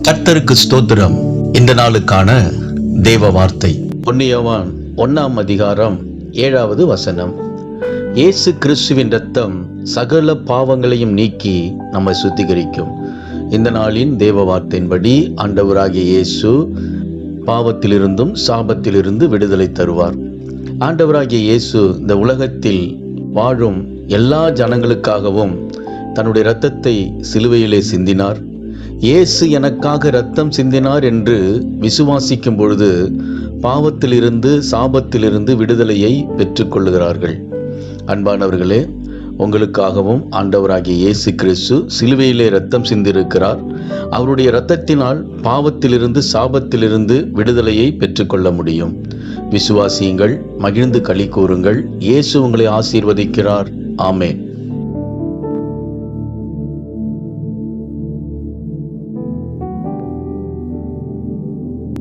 கர்த்தருக்கு ஸ்தோத்திரம். இந்த நாளுக்கான தேவ வார்த்தை. பொன்னியவான் ஒன்னாம் அதிகாரம் ஏழாவது வசனம். இயேசு கிறிஸ்துவின் ரத்தம் சகல பாவங்களையும் நீக்கி நம்மை சுத்திகரிக்கும். இந்த நாளின் தேவ வார்த்தையின்படி ஆண்டவராகிய இயேசு பாவத்திலிருந்தும் சாபத்திலிருந்து விடுதலை தருவார். ஆண்டவராகிய இயேசு இந்த உலகத்தில் வாழும் எல்லா ஜனங்களுக்காகவும் தன்னுடைய இரத்தத்தை சிலுவையிலே சிந்தினார். இயேசு எனக்காக இரத்தம் சிந்தினார் என்று விசுவாசிக்கும் பொழுது பாவத்திலிருந்து சாபத்திலிருந்து விடுதலையை பெற்றுக்கொள்ளுகிறார்கள். அன்பானவர்களே உங்களுக்காகவும் ஆண்டவராகிய இயேசு கிறிஸ்து சிலுவையிலே ரத்தம் சிந்திருக்கிறார். அவருடைய இரத்தத்தினால் பாவத்திலிருந்து சாபத்திலிருந்து விடுதலையை பெற்றுக்கொள்ள முடியும். விசுவாசியுங்கள் மகிழ்ந்து களி கூறுங்கள். இயேசு உங்களை ஆசீர்வதிக்கிறார். ஆமேன்.